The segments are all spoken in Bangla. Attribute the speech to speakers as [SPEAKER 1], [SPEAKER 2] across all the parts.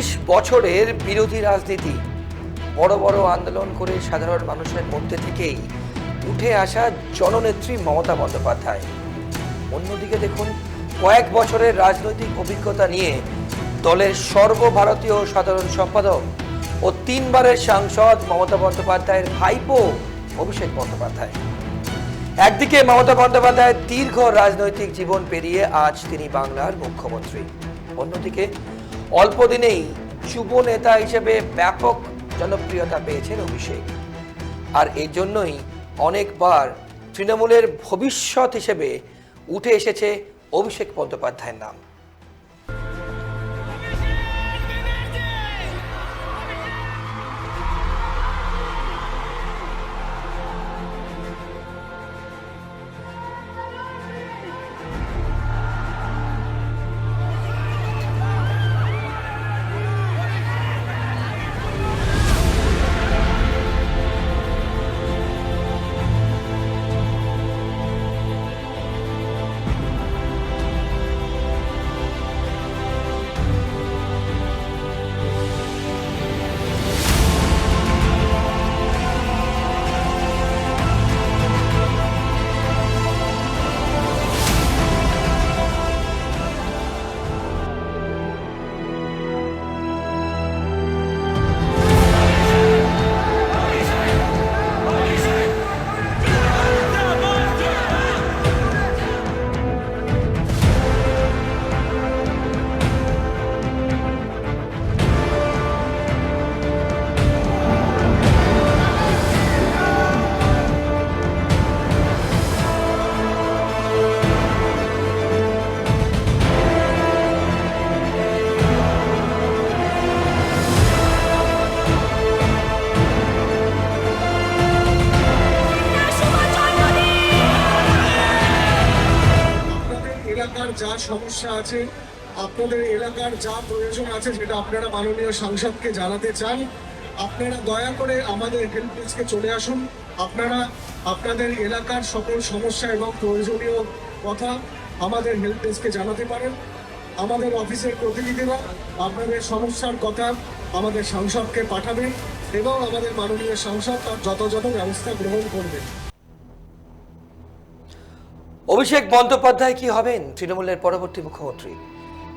[SPEAKER 1] চৌত্রিশ বছরের বিরোধী রাজনীতি। বড় বড় আন্দোলন করে সাধারণ মানুষের মধ্যে থেকেই উঠে আসা জননেত্রী মমতা বন্দ্যোপাধ্যায়। অন্যদিকে দেখুন, কয়েক বছরের রাজনৈতিক অভিজ্ঞতা নিয়ে দলের সর্বভারতীয় সাধারণ সম্পাদক ও তিনবারের সাংসদ মমতা বন্দ্যোপাধ্যায়ের ভাইপো অভিষেক বন্দ্যোপাধ্যায়। একদিকে মমতা বন্দ্যোপাধ্যায়ের দীর্ঘ রাজনৈতিক জীবন পেরিয়ে আজ তিনি বাংলার মুখ্যমন্ত্রী। অন্যদিকে অল্প দিনেই যুব নেতা হিসেবে ব্যাপক জনপ্রিয়তা পেয়েছেন অভিষেক। আর এই জন্যই অনেকবার তৃণমূলের ভবিষ্যৎ হিসেবে উঠে এসেছে অভিষেক বন্দ্যোপাধ্যায়ের নাম।
[SPEAKER 2] সমস্যা আছে। আপনাদের এলাকার যা প্রয়োজন আছে যেটা আপনারা মাননীয় সাংসদকে জানাতে চান। আপনারা দয়া করে আমাদের হেল্প ডেস্কে চলে আসুন। আপনারা আপনাদের এলাকার সকল সমস্যা এবং প্রয়োজনীয় কথা আমাদের হেল্প ডেস্কে জানাতে পারেন। আমাদের অফিসের প্রতিনিধিরা আপনাদের সমস্যার কথা আমাদের সাংসদকে পাঠাবেন এবং আমাদের মাননীয় সাংসদ তার যথাযথ ব্যবস্থা গ্রহণ করবেন
[SPEAKER 1] অভিষেক বন্দ্যোপাধ্যায় কি হবেন? তৃণমূলের পরবর্তী মুখ্যমন্ত্রী।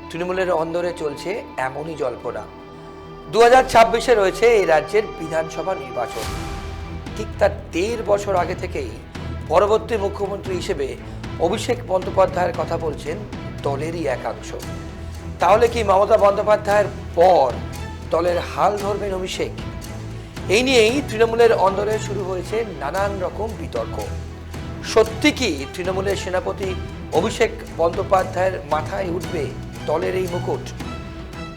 [SPEAKER 1] তৃণমূলের অন্দরে চলছে এমনই জল্পনা। দু হাজার ছাব্বিশে রয়েছে এই রাজ্যের বিধানসভা নির্বাচন। ঠিক তার দেড় বছর আগে থেকেই পরবর্তী মুখ্যমন্ত্রী হিসেবে অভিষেক বন্দ্যোপাধ্যায়ের কথা বলছেন দলেরই একাংশ। তাহলে কি মমতা বন্দ্যোপাধ্যায়ের পর দলের হাল ধরবেন অভিষেক? এই নিয়েই তৃণমূলের অন্দরে শুরু হয়েছে নানান রকম বিতর্ক। সত্যি কি তৃণমূলের সেনাপতি অভিষেক বন্দ্যোপাধ্যায়ের মাথায় উঠবে দলের এই মুকুট?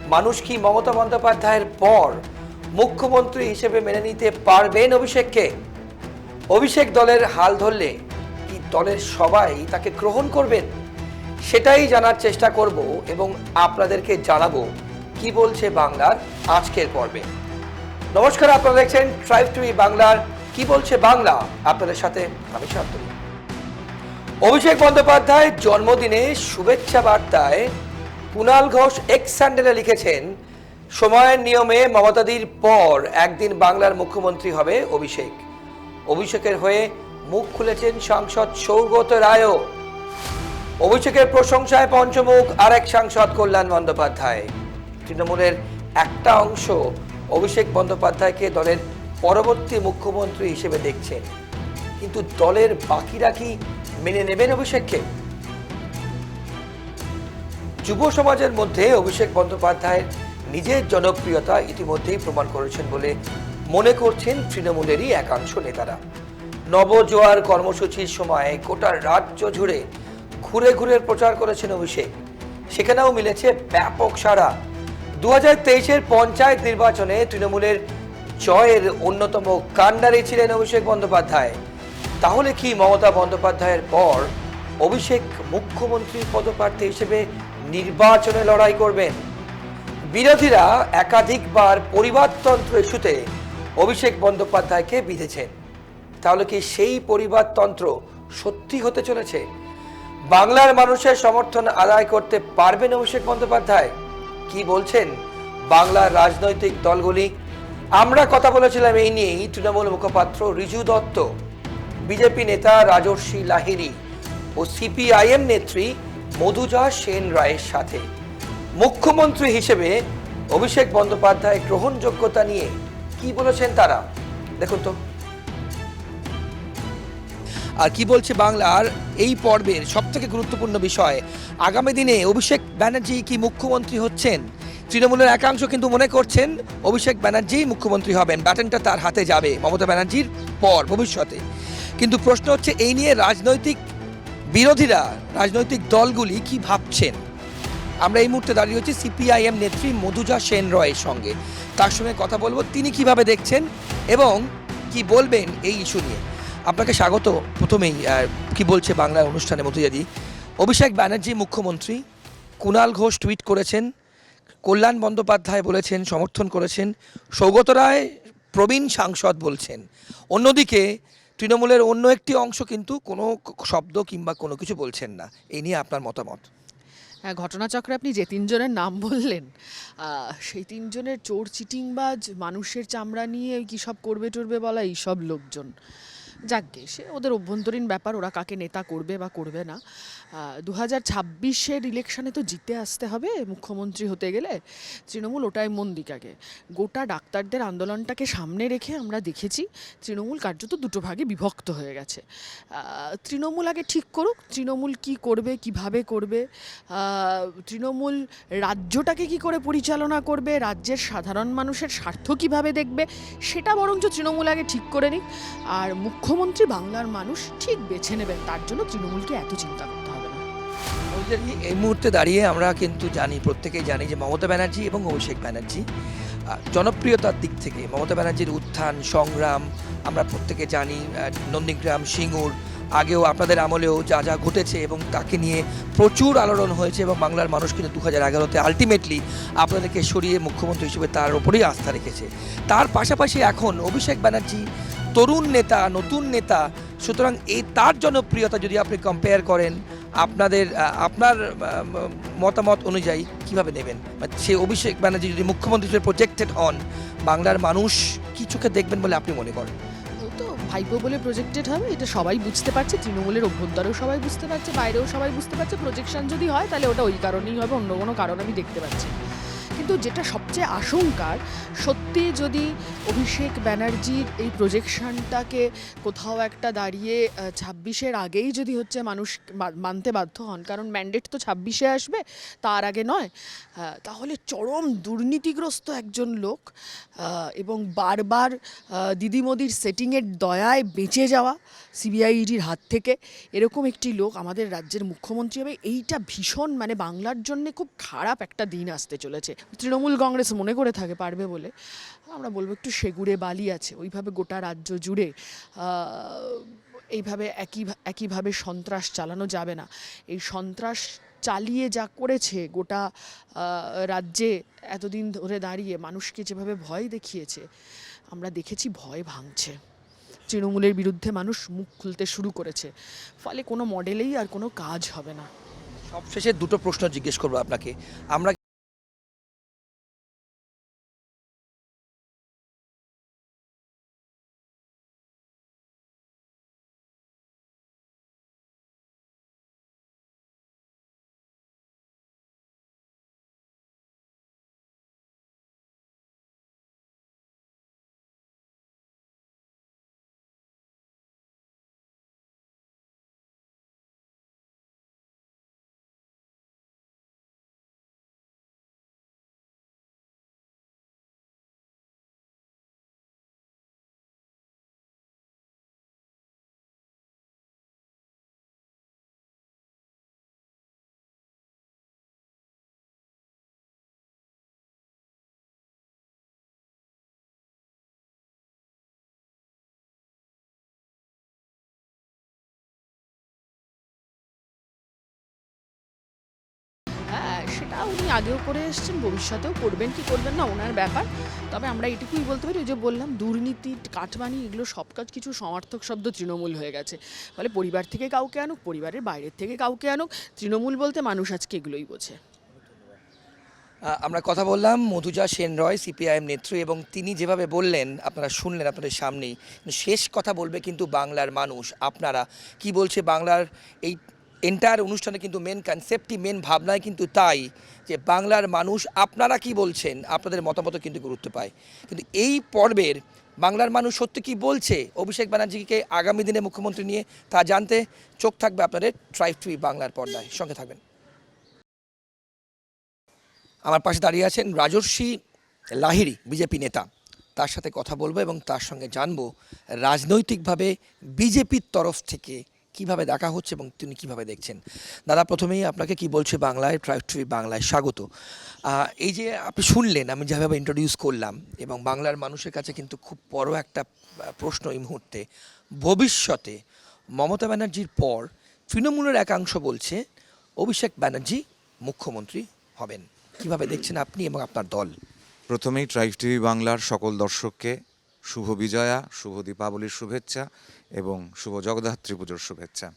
[SPEAKER 1] মানুষ কি মমতা বন্দ্যোপাধ্যায়ের পর মুখ্যমন্ত্রী হিসেবে মেনে নিতে পারবেন অভিষেককে? অভিষেক দলের হাল ধরলে কি দলের সবাই তাকে গ্রহণ করবেন? সেটাই জানার চেষ্টা করব এবং আপনাদেরকে জানাব কি বলছে বাংলার আজকের পর্বে। নমস্কার, আপনারা দেখছেন ট্রাইব টিভি বাংলার কি বলছে বাংলা? আপনাদের সাথে আমি শান্তনু। অভিষেক বন্দ্যোপাধ্যায় জন্মদিনে শুভেচ্ছা বার্তায় কুণাল ঘোষ এক্স স্যান্ডেলে লিখেছেন, সময়ের নিয়মে মমতাদির পর একদিন বাংলার মুখ্যমন্ত্রী হবে অভিষেক। অভিষেকের হয়ে মুখ খুলেছেন সাংসদ সৌগত রায়ও। অভিষেকের প্রশংসায় পঞ্চমুখ আর এক সাংসদ কল্যাণ বন্দ্যোপাধ্যায়। তৃণমূলের একটা অংশ অভিষেক বন্দ্যোপাধ্যায়কে দলের পরবর্তী মুখ্যমন্ত্রী হিসেবে দেখছেন। কিন্তু দলের বাকিরা কি মেনে নেবেন অভিষেককে। যুব সমাজের মধ্যে অভিষেক বন্দ্যোপাধ্যায়ের নিজের জনপ্রিয়তা ইতিমধ্যেই প্রমাণ করেছেন বলে মনে করছেন তৃণমূলেরই একাংশ নেতারা। নবজোয়ার কর্মসূচির সময় গোটা রাজ্য জুড়ে ঘুরে ঘুরে প্রচার করেছেন অভিষেক। সেখানেও মিলেছে ব্যাপক সাড়া। দু হাজার তেইশের পঞ্চায়েত নির্বাচনে তৃণমূলের জয়ের অন্যতম কাণ্ডারি ছিলেন অভিষেক বন্দ্যোপাধ্যায়। তাহলে কি মমতা বন্দ্যোপাধ্যায়ের পর অভিষেক মুখ্যমন্ত্রী পদপ্রার্থী হিসেবে নির্বাচনে লড়াই করবেন? বিরোধীরা একাধিকবার পরিবারতন্ত্র ইস্যুতে অভিষেক বন্দ্যোপাধ্যায়কে বিঁধেছেন তাহলে কি সেই পরিবারতন্ত্র সত্যি হতে চলেছে? বাংলার মানুষের সমর্থন আদায় করতে পারবেন অভিষেক বন্দ্যোপাধ্যায়? কি বলছেন বাংলার রাজনৈতিক দলগুলি? আমরা কথা বলেছিলাম এই নিয়েই, তৃণমূল মুখপাত্র রিজু দত্ত। বিজেপি নেতা রাজর্ষি লাহিড়ী ও সিপিআইএম নেত্রী মধুজা সেন রায়ের সাথে। মুখ্যমন্ত্রী হিসেবে অভিষেক বন্দ্যোপাধ্যায় গ্রহণযোগ্যতা নিয়ে কি বলেছেন তারা? দেখুন তো। আর কি বলছে বাংলার এই পর্বের সবথেকে গুরুত্বপূর্ণ বিষয়, আগামী দিনে অভিষেক ব্যানার্জি কি মুখ্যমন্ত্রী হচ্ছেন? তৃণমূলের একাংশ কিন্তু মনে করছেন অভিষেক ব্যানার্জি মুখ্যমন্ত্রী হবেন, ব্যাটনটা তার হাতে যাবে মমতা ব্যানার্জির পর ভবিষ্যতে। কিন্তু প্রশ্ন হচ্ছে, এই নিয়ে রাজনৈতিক বিরোধীরা, রাজনৈতিক দলগুলি কি ভাবছেন? আমরা এই মুহূর্তে দাঁড়িয়ে হচ্ছি সিপিআইএম নেত্রী মধুজা সেন রয়ের সঙ্গে। তার সঙ্গে কথা বলব, তিনি কীভাবে দেখছেন এবং কি বলবেন এই ইস্যু নিয়ে। আপনাকে স্বাগত প্রথমেই কি বলছে বাংলার অনুষ্ঠানে মধুজাদি অভিষেক ব্যানার্জি, মুখ্যমন্ত্রী, কুণাল ঘোষ টুইট করেছেন, কল্যাণ বন্দ্যোপাধ্যায় বলেছেন, সমর্থন করেছেন, সৌগত রায় প্রবীণ সাংসদ বলছেন। অন্যদিকে তৃণমূলের অন্য একটি অংশ কিন্তু কোনো শব্দ কিংবা কোনো কিছু বলছেন না। এ নিয়ে আপনার মতামত?
[SPEAKER 3] হ্যাঁ ঘটনাচক্রে আপনি যে তিনজনের নাম বললেন সেই তিনজনের চোর, চিটিংবাজ, মানুষের চামড়া নিয়ে কি সব করবে টরবে বলা এইসব লোকজন? যাকগে, সে ওদের অভ্যন্তরীণ ব্যাপার, ওরা কাকে নেতা করবে বা করবে না। দু হাজার ছাব্বিশের ইলেকশনে তো জিতে আসতে হবে মুখ্যমন্ত্রী হতে গেলে। তৃণমূল ওটাই মন দিক আগে। গোটা ডাক্তারদের আন্দোলনটাকে সামনে রেখে আমরা দেখেছি, তৃণমূল কার্যত দুটো ভাগে বিভক্ত হয়ে গেছে। তৃণমূল আগে ঠিক করুক, তৃণমূল কি করবে, কীভাবে করবে তৃণমূল রাজ্যটাকে কি করে পরিচালনা করবে, রাজ্যের সাধারণ মানুষের স্বার্থ কীভাবে দেখবে, সেটা বরঞ্চ তৃণমূল আগে ঠিক করে নিক। আর মুখ্যমন্ত্রী বাংলার মানুষ ঠিক বেছে নেবেন, তার জন্য তৃণমূলকে এত চিন্তা করতে হবে না।
[SPEAKER 1] এই মুহূর্তে দাঁড়িয়ে আমরা কিন্তু জানি, প্রত্যেকেই জানি যে মমতা ব্যানার্জি এবং অভিষেক ব্যানার্জি জনপ্রিয়তার দিক থেকে মমতা ব্যানার্জির উত্থান, সংগ্রাম আমরা প্রত্যেকে জানি নন্দীগ্রাম, সিঙ্গুর, আগেও আপনাদের আমলেও যা যা ঘটেছে এবং তাকে নিয়ে প্রচুর আলোড়ন হয়েছে এবং বাংলার মানুষ কিন্তু দু হাজার এগারোতে আলটিমেটলি আপনাদেরকে সরিয়ে মুখ্যমন্ত্রী হিসেবে তার ওপরেই আস্থা রেখেছে। তার পাশাপাশি এখন অভিষেক ব্যানার্জি তরুণ নেতা, নতুন নেতা, সুতরাং এই তার জনপ্রিয়তা যদি আপনি কম্পেয়ার করেন, আপনাদের আপনার মতামত অনুযায়ী কীভাবে নেবেন সে অভিষেক ব্যানার্জি যদি মুখ্যমন্ত্রী হিসেবে প্রজেক্টেড হন বাংলার মানুষ কি চোখে দেখবেন বলে আপনি মনে করেন
[SPEAKER 3] তো ভাইপো বলে প্রজেক্টেড হবে, এটা সবাই বুঝতে পারছে, তৃণমূলের অভ্যন্তরেও সবাই বুঝতে পারছে, বাইরেও সবাই বুঝতে পারছে প্রজেকশন যদি হয়, তাহলে ওটা ওই কারণেই হবে, অন্য কোনো কারণ আমি দেখতে পাচ্ছি। কিন্তু যেটা সবচেয়ে আশঙ্কার, সত্যি যদি অভিষেক ব্যানার্জির এই প্রজেকশনটাকে কোথাও একটা দাঁড়িয়ে ছাব্বিশের আগেই যদি হচ্ছে মানুষ মানতে বাধ্য হন, কারণ ম্যান্ডেট তো ছাব্বিশে আসবে, তার আগে নয় তাহলে চরম দুর্নীতিগ্রস্ত একজন লোক এবং বারবার আহ, দিদি মোদির সেটিংয়ের দয়ায় বেঁচে যাওয়া সিবিআইডির হাত থেকে এরকম একটি লোক আমাদের রাজ্যের মুখ্যমন্ত্রী হবে। এইটা ভীষণ মানে বাংলার জন্য খুব খারাপ একটা দিন আসতে চলেছে। তৃণমূল কংগ্রেস মনে করে থাকে পারবে বলে। আমরা বলব একটু সেগুড়ে বালি আছে ওইভাবে গোটা রাজ্য জুড়ে এইভাবে একই একইভাবে সন্ত্রাস চালানো যাবে না। এই সন্ত্রাস চালিয়ে যা করেছে গোটা রাজ্যে এতদিন ধরে দাঁড়িয়ে মানুষকে যেভাবে ভয় দেখিয়েছে, আমরা দেখেছি ভয় ভাঙছে। তৃণমূলের বিরুদ্ধে মানুষ মুখ খুলতে শুরু করেছে। ফলে কোনো মডেলেই আর কোনো কাজ হবে না।
[SPEAKER 1] সবশেষে দুটো প্রশ্ন জিজ্ঞেস করব আপনাকে। আমরা
[SPEAKER 3] উনি আগেও করে এসেছেন, ভবিষ্যতেও করবেন, কি করবেন না, ওনার ব্যাপার। তবে আমরা এটুকুই বলতে পারি, ওই যে বললাম, দুর্নীতি, কাটমানি, এগুলো সব কাজ কিছু সমার্থক শব্দ তৃণমূল হয়ে গেছে। ফলে পরিবার থেকে কাউকে আনুক, পরিবারের বাইরের থেকে কাউকে আনুক, তৃণমূল বলতে মানুষ আজকে এগুলোই বোঝে।
[SPEAKER 1] আমরা কথা বললাম মধুজা সেন রয়, সিপিআইএম নেত্রী, এবং তিনি যেভাবে বললেন, আপনারা শুনলেন আপনাদের সামনেই শেষ কথা বলবে কিন্তু বাংলার মানুষ। আপনারা কি বলছে বাংলার এই এন্টায়ার অনুষ্ঠানে কিন্তু মেন কনসেপ্টই মেন ভাবনায় কিন্তু তাই যে বাংলার মানুষ আপনারা কি বলছেন, আপনাদের মতামত কিন্তু গুরুত্ব পায়। কিন্তু এই পর্বের বাংলার মানুষ সত্যি কি বলছে? অভিষেক ব্যানার্জিকে আগামী দিনে মুখ্যমন্ত্রী নিয়ে তা জানতে চোখ থাকবে আপনাদের ট্রাইভ টুই বাংলার পর্দায়। সঙ্গে থাকবেন। আমার পাশে দাঁড়িয়ে আছেন রাজর্ষি লাহিড়ি, বিজেপি নেতা। তার সাথে কথা বলব এবং তার সঙ্গে জানব রাজনৈতিকভাবে বিজেপির তরফ থেকে কীভাবে দেখা হচ্ছে এবং তিনি কীভাবে দেখছেন? দাদা, প্রথমেই আপনাকে কি বলছে বাংলায় ট্রাইট্রি বাংলায় স্বাগত। এই যে আপনি শুনলেন, আমি যেভাবে ইন্ট্রোডিউস করলাম এবং বাংলার মানুষের কাছে কিন্তু খুব বড় একটা প্রশ্ন এই মুহূর্তে। ভবিষ্যতে মমতা ব্যানার্জির পর তৃণমূলের একাংশ বলছে, অভিষেক ব্যানার্জি মুখ্যমন্ত্রী হবেন। কীভাবে দেখছেন আপনি এবং আপনার দল?
[SPEAKER 4] প্রথমেই ট্রাইব টিভি বাংলার সকল দর্শককে শুভ বিজয়া, শুভ দীপাবলির শুভেচ্ছা। এবং শুভ জগদ্ধাত্রী পুজোর শুভেচ্ছা।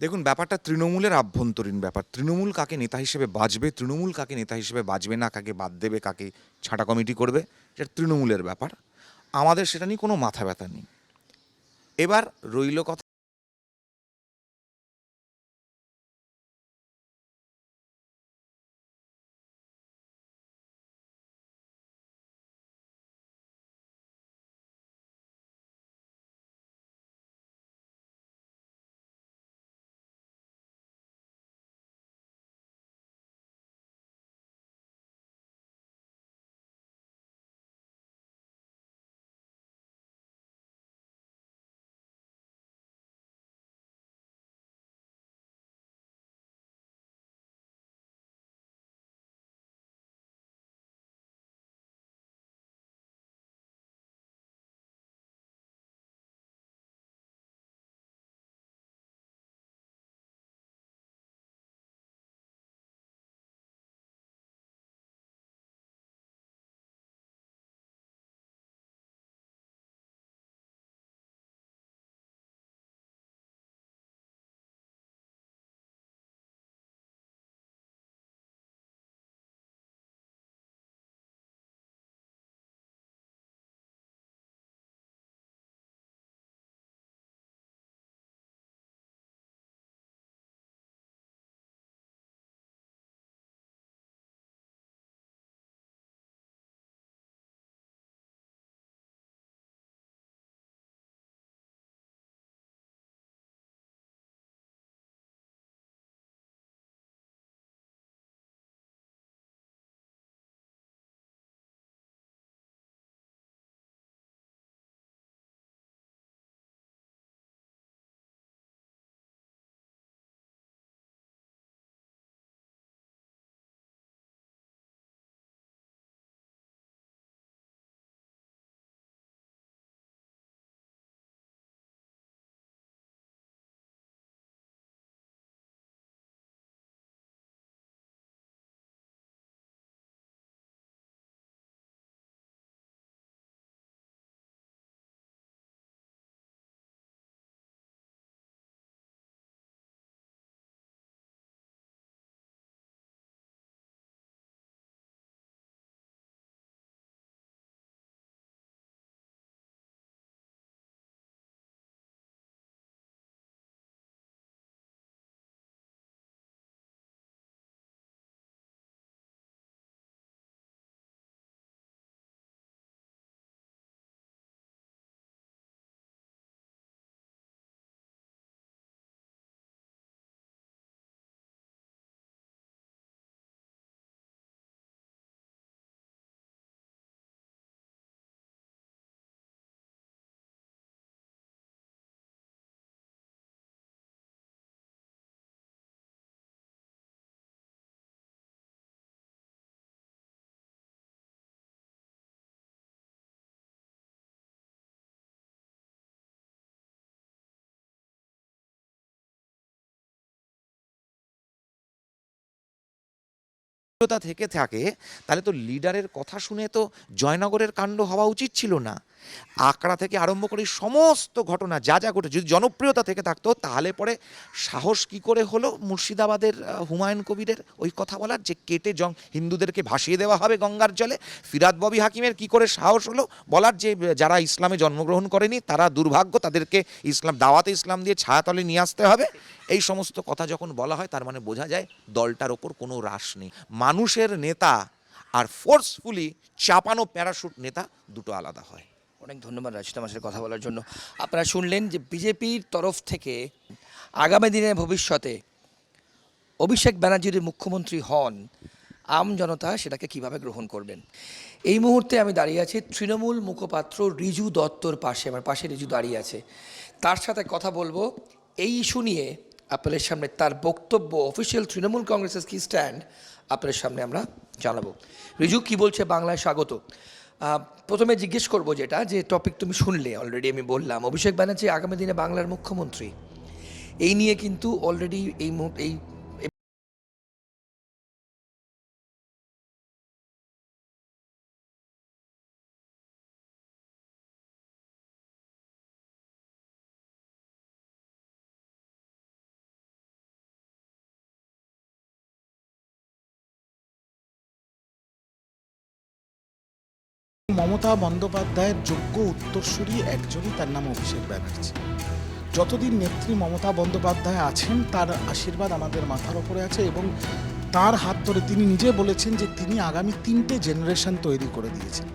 [SPEAKER 4] দেখুন, ব্যাপারটা তৃণমূলের আভ্যন্তরীণ ব্যাপার। তৃণমূল কাকে নেতা হিসেবে বাঁচবে তৃণমূল কাকে নেতা হিসেবে বাজবে না, কাকে বাদ দেবে, কাকে ছাঁটা কমিটি করবে, সেটা তৃণমূলের ব্যাপার। আমাদের সেটা নিয়ে কোনো মাথা ব্যথা নেই। এবার রইল কথা থেকে থাকে তাহলে তো লিডারের কথা শুনে তো জয়নগরের কাণ্ড হওয়া উচিত ছিল না। আকড়া থেকে আরম্ভ করে সমস্ত ঘটনা, যা যা ঘটে যদি জনপ্রিয়তা থেকে থাকতো, তাহলে পরে সাহস কি করে হলো? মুর্শিদাবাদের হুমায়ুন কবিরের ওই কথা বলার যে কেটে জং, হিন্দুদেরকে ভাসিয়ে দেওয়া হবে গঙ্গার জলে, ফিরাদ ববি হাকিমের কি করে সাহস হলো বলার যে, যারা ইসলামে জন্মগ্রহণ করেনি, তারা দুর্ভাগ্য, তাদেরকে ইসলাম, দাওয়াতে ইসলাম দিয়ে ছায়াতলে নিয়ে আসতে হবে। এই সমস্ত কথা যখন বলা হয়, তার মানে বোঝা যায় দলটার ওপর কোনো হ্রাস নেই। মানুষের নেতা আর ফোর্সফুলি চাপানো প্যারাশুট নেতা দুটো আলাদা হয়।
[SPEAKER 1] অনেক ধন্যবাদ রাজিত আমার সাথে কথা বলার জন্য। আপনারা শুনলেন যে বিজেপির তরফ থেকে আগামী দিনের ভবিষ্যতে অভিষেক ব্যানার্জি যদি মুখ্যমন্ত্রী হন আম জনতা সেটাকে কীভাবে গ্রহণ করবেন? এই মুহূর্তে আমি দাঁড়িয়ে আছি তৃণমূল মুখপাত্র রিজু দত্তর পাশে, আমার পাশে রিজু দাঁড়িয়ে আছে। তার সাথে কথা বলব এই ইস্যু নিয়ে আপনাদের সামনে। তার বক্তব্য, অফিসিয়াল তৃণমূল কংগ্রেসের কি স্ট্যান্ড আপনাদের সামনে আমরা জানাব। রিজু, কি বলছে বাংলায় স্বাগত? প্রথমে জিজ্ঞেস করব যেটা, যে টপিক তুমি শুনলে অলরেডি আমি বললাম। অভিষেক ব্যানার্জি আগামী দিনে বাংলার মুখ্যমন্ত্রী। এই নিয়ে কিন্তু অলরেডি এই এই
[SPEAKER 5] মমতা বন্দ্যোপাধ্যায়ের যোগ্য উত্তরসূরি একজনই তার নাম অভিষেক ব্যানার্জি। যতদিন নেত্রী মমতা বন্দ্যোপাধ্যায় আছেন, তার আশীর্বাদ আমাদের মাথার ওপরে আছে এবং তার হাত ধরে তিনি নিজে বলেছেন যে তিনি আগামী তিনটে জেনারেশন তৈরি করে দিয়েছেন।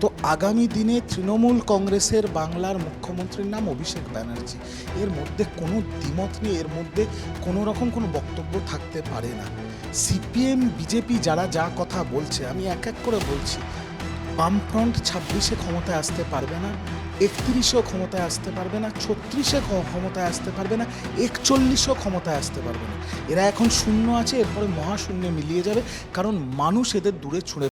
[SPEAKER 5] তো আগামী দিনে তৃণমূল কংগ্রেসের বাংলার মুখ্যমন্ত্রীর নাম অভিষেক ব্যানার্জি। এর মধ্যে কোনো দ্বিমত নেই, এর মধ্যে কোনো রকম কোনো বক্তব্য থাকতে পারে না। সিপিএম, বিজেপি যারা যা কথা বলছে, আমি এক এক করে বলছি বামফ্রন্ট ছাব্বিশে ক্ষমতায় আসতে পারবে না, একত্রিশেও ক্ষমতায় আসতে পারবে না, ছত্রিশে ক্ষমতায় আসতে পারবে না, একচল্লিশও ক্ষমতায় আসতে পারবে না। এরা এখন শূন্য আছে, এরপরে মহাশূন্যে মিলিয়ে যাবে, কারণ মানুষ এদের দূরে ছুঁড়ে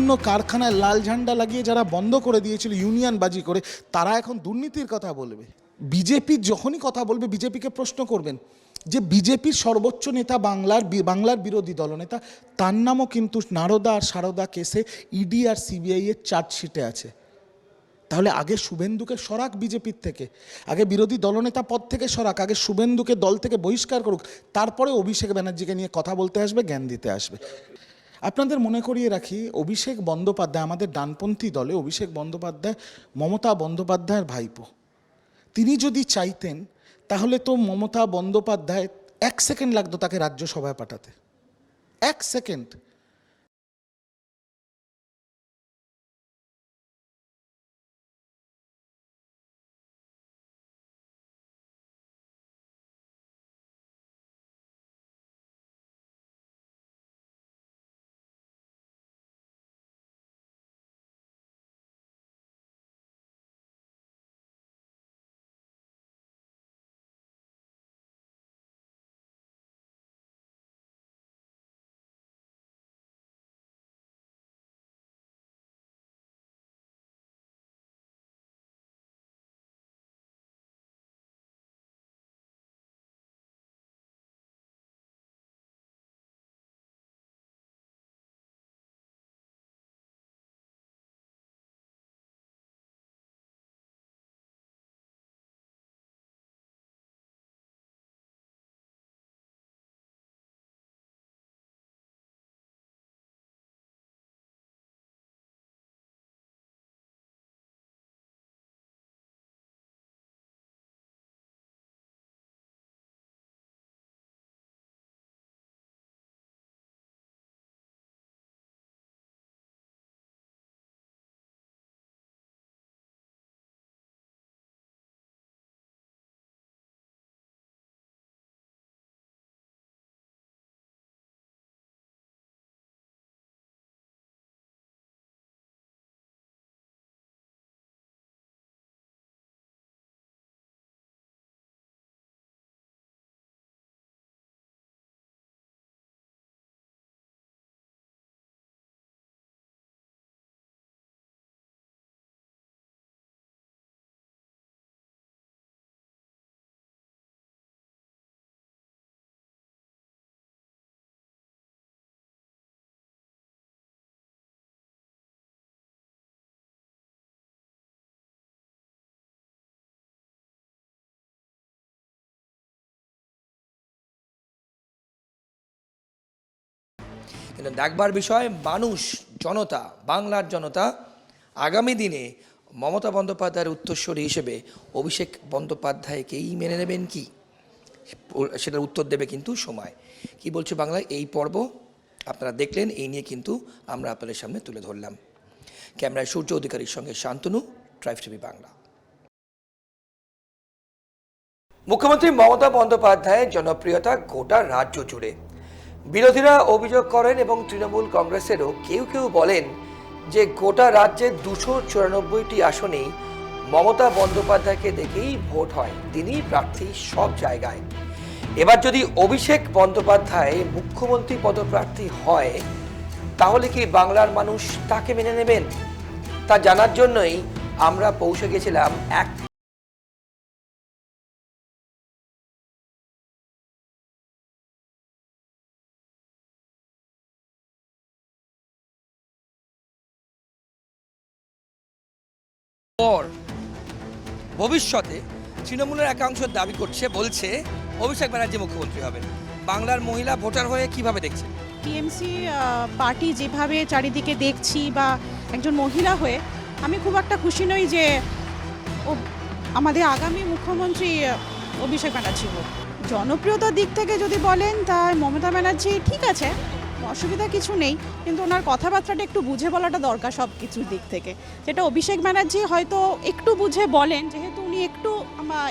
[SPEAKER 5] বিভিন্ন কারখানায় লাল ঝান্ডা লাগিয়ে যারা বন্ধ করে দিয়েছিল ইউনিয়ন বাজি করে, তারা এখন দুর্নীতির কথা বলবে। বিজেপি যখনই কথা বলবে, বিজেপিকে প্রশ্ন করবেন যে বিজেপির সর্বোচ্চ নেতা বাংলার বাংলার বিরোধী দলনেতা, তার নামও কিন্তু নারদা আর সারদা কেসে ইডি আর সিবিআই এর চার্জশিটে আছে। তাহলে আগে শুভেন্দুকে সরাক বিজেপির থেকে, আগে বিরোধী দলনেতা পদ থেকে সরাক, আগে শুভেন্দুকে দল থেকে বহিষ্কার করুক, তারপরে অভিষেক ব্যানার্জিকে নিয়ে কথা বলতে আসবে, জ্ঞান দিতে আসবে। আপনাদের মনে করিয়ে রাখি, অভিষেক বন্দ্যোপাধ্যায়, আমাদের ডানপন্থী দলে অভিষেক বন্দ্যোপাধ্যায়, মমতা বন্দ্যোপাধ্যায়ের ভাইপো। তিনি যদি চাইতেন, তাহলে তো মমতা বন্দ্যোপাধ্যায় এক সেকেন্ড লাগতো তাকে রাজ্যসভায় পাঠাতে। এক সেকেন্ড।
[SPEAKER 1] কিন্তু দেখবার বিষয়, মানুষ, জনতা, বাংলার জনতা আগামী দিনে মমতা বন্দ্যোপাধ্যায়ের উত্তরস্বরী হিসেবে অভিষেক বন্দ্যোপাধ্যায়কেই মেনে নেবেন কি? সেটার উত্তর দেবে কিন্তু সময়। কি বলছে বাংলায়? এই পর্ব আপনারা দেখলেন, এই নিয়ে কিন্তু আমরা আপনাদের সামনে তুলে ধরলাম। ক্যামেরায় সূর্য অধিকারীর সঙ্গে শান্তনু ট্রাইভ টিভি বাংলা। মুখ্যমন্ত্রী মমতা বন্দ্যোপাধ্যায়ের জনপ্রিয়তা গোটা রাজ্য জুড়ে। বিরোধীরা অভিযোগ করেন এবং তৃণমূল কংগ্রেসেরও কেউ কেউ বলেন যে গোটা রাজ্যের দুশো চুরানব্বইটি আসনেই মমতা বন্দ্যোপাধ্যায়কে দেখেই ভোট হয়। তিনি প্রার্থী সব জায়গায়। এবার যদি অভিষেক বন্দ্যোপাধ্যায় মুখ্যমন্ত্রী পদপ্রার্থী হয়, তাহলে কি বাংলার মানুষ তাকে মেনে নেবেন? তা জানার জন্যই আমরা পৌঁছে গেছিলাম এক পর ভবিষ্যতে তৃণমূলের একাংশ দাবি করছে, বলছে, অভিষেক ব্যানার্জি মুখ্যমন্ত্রী হবেন। বাংলার মহিলা ভোটার হয়ে কীভাবে দেখছেন?
[SPEAKER 6] টিএমসি পার্টি যেভাবে চারিদিকে দেখছি বা একজন মহিলা হয়ে, আমি খুব একটা খুশি নই যে আমাদের আগামী মুখ্যমন্ত্রী, অভিষেক ব্যানার্জি হোক। জনপ্রিয়তার দিক থেকে যদি বলেন, তাই মমতা ব্যানার্জি ঠিক আছে। অসুবিধা কিছু নেই, কিন্তু ওনার কথাবার্তাটা একটু বুঝে বলাটা দরকার সব কিছুর দিক থেকে। যেটা অভিষেক ব্যানার্জি হয়তো একটু বুঝে বলেন, যেহেতু উনি একটু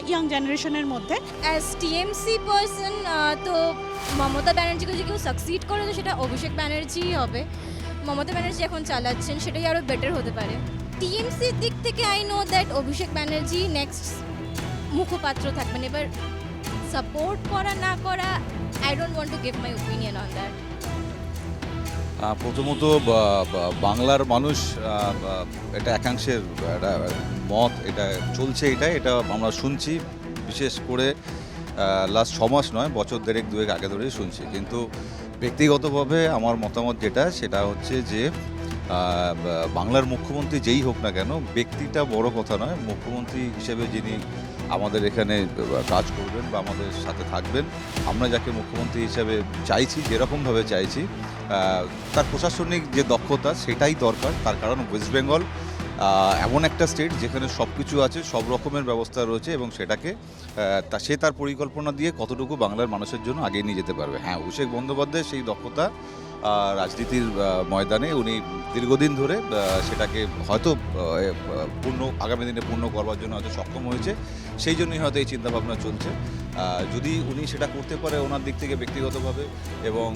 [SPEAKER 6] ইয়াং জেনারেশনের মধ্যে।
[SPEAKER 7] অ্যাজ টিএমসি পার্সন তো মমতা ব্যানার্জিকে যদি কেউ সাকসিড করে, তো সেটা অভিষেক ব্যানার্জিই হবে। মমতা ব্যানার্জি এখন চালাচ্ছেন, সেটাই আরও বেটার হতে পারে। টিএমসির দিক থেকে I know that Abhishek Banerjee next মুখপাত্র থাকবেন। এবার সাপোর্ট করা, না করা I don't want to give my opinion on that
[SPEAKER 8] প্রথমত বাংলার মানুষ এটা একাংশের একটা মত, এটা চলছে এটাই, এটা আমরা শুনছি, বিশেষ করে লাস্ট ছ মাস নয়, বছর দেড়েক, দুয়েক আগে ধরেই শুনছি। কিন্তু ব্যক্তিগতভাবে আমার মতামত যেটা, সেটা হচ্ছে যে বাংলার মুখ্যমন্ত্রী যেই হোক না কেন, ব্যক্তিটা বড় কথা নয়, মুখ্যমন্ত্রী হিসেবে যিনি আমাদের এখানে কাজ করবেন বা আমাদের সাথে থাকবেন। আমরা যাকে মুখ্যমন্ত্রী হিসেবে চাইছি, যেরকমভাবে চাইছি তার প্রশাসনিক যে দক্ষতা সেটাই দরকার। তার কারণ ওয়েস্ট বেঙ্গল এমন একটা স্টেট যেখানে সব কিছু আছে, সব রকমের ব্যবস্থা রয়েছে এবং সেটাকে তা সে তার পরিকল্পনা দিয়ে কতটুকু বাংলার মানুষের জন্য আগিয়ে নিয়ে যেতে পারবে। হ্যাঁ অভিষেক বন্দ্যোপাধ্যায় সেই দক্ষতা রাজনীতির ময়দানে উনি দীর্ঘদিন ধরে সেটাকে হয়তো পূর্ণ, আগামী দিনে পূর্ণ করবার জন্য হয়তো সক্ষম হয়েছে। সেই জন্যই হয়তো এই চিন্তাভাবনা চলছে। যদি উনি সেটা করতে পারে ওনার দিক থেকে ব্যক্তিগতভাবে এবং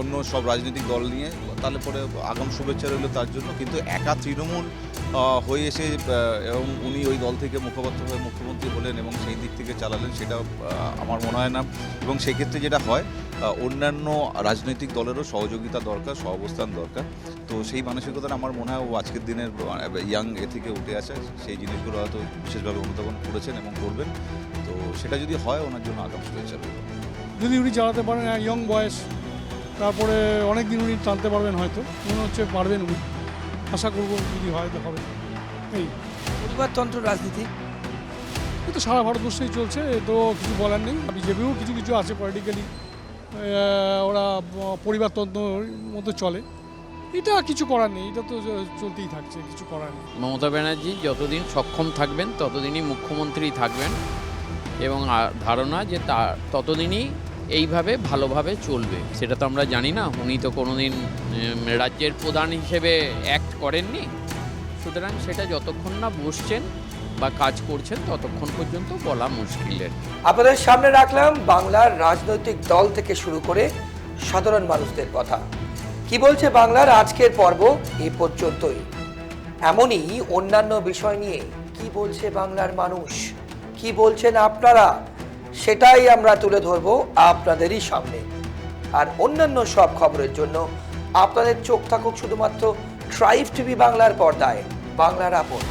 [SPEAKER 8] অন্য সব রাজনৈতিক দল নিয়ে, তাহলে পরে আগাম শুভেচ্ছা রইল তার জন্য। কিন্তু একা তৃণমূল হয়ে এসে এবং উনি ওই দল থেকে মুখপাত্র হয়ে মুখ্যমন্ত্রী হলেন এবং সেই দিক থেকে চালালেন সেটা আমার মনে হয় না। এবং সেক্ষেত্রে যেটা হয় অন্যান্য রাজনৈতিক দলেরও সহযোগিতা দরকার সহাবস্থান দরকার। তো সেই মানসিকতাটা আমার মনে হয় ও আজকের দিনের ইয়াং এ থেকে উঠে আসে। সেই জিনিসগুলো হয়তো বিশেষভাবে অনুধাবন করেছেন এবং করবেন। তো সেটা যদি হয় ওনার জন্য আগাম শুভেচ্ছা
[SPEAKER 9] যদি উনি চালাতে পারেন ইয়ং বয়স তারপরে অনেক দিন উনি টানতে পারবেন হয়তো। মনে হচ্ছে পারবেন উনি। আশা করব যদি হয় তো হবে। এই।
[SPEAKER 1] পরিবারতন্ত্র রাজনীতি?
[SPEAKER 9] এই তো সারা ভারতবর্ষেই চলছে এ তো কিছু বলার নেই। বিজেপিও কিছু কিছু আছে পলিটিক্যালি ওরা পরিবারতন্ত্রের মতো চলে। এটা কিছু করার নেই, এটা তো চলতেই থাকছে, কিছু করার নেই।
[SPEAKER 10] মমতা ব্যানার্জি যতদিন সক্ষম থাকবেন, ততদিনই মুখ্যমন্ত্রী থাকবেন এবং ধারণা যে তা, ততদিনই এইভাবে ভালোভাবে চলবে। সেটা তো আমরা জানি না, উনি তো কোনোদিন রাজ্যের প্রধান হিসেবে অ্যাক্ট করেননি। সুতরাং সেটা যতক্ষণ না বসছেন বা কাজ করছেন, ততক্ষণ পর্যন্ত বলা মুশকিলের।
[SPEAKER 1] আপনাদের সামনে রাখলাম বাংলার রাজনৈতিক দল থেকে শুরু করে সাধারণ মানুষদের কথা। কি বলছে বাংলার আজকের পর্ব? এ পর্যন্তই। এমনই অন্যান্য বিষয় নিয়ে কি বলছে বাংলার মানুষ? কি বলছেন আপনারা? সেটাই আমরা তুলে ধরবো আপনাদেরই সামনে। আর অন্যান্য সব খবরের জন্য আপনাদের চোখ থাকুক শুধুমাত্র ট্রাইভ টিভি বাংলার পর্দায়। বাংলার আপন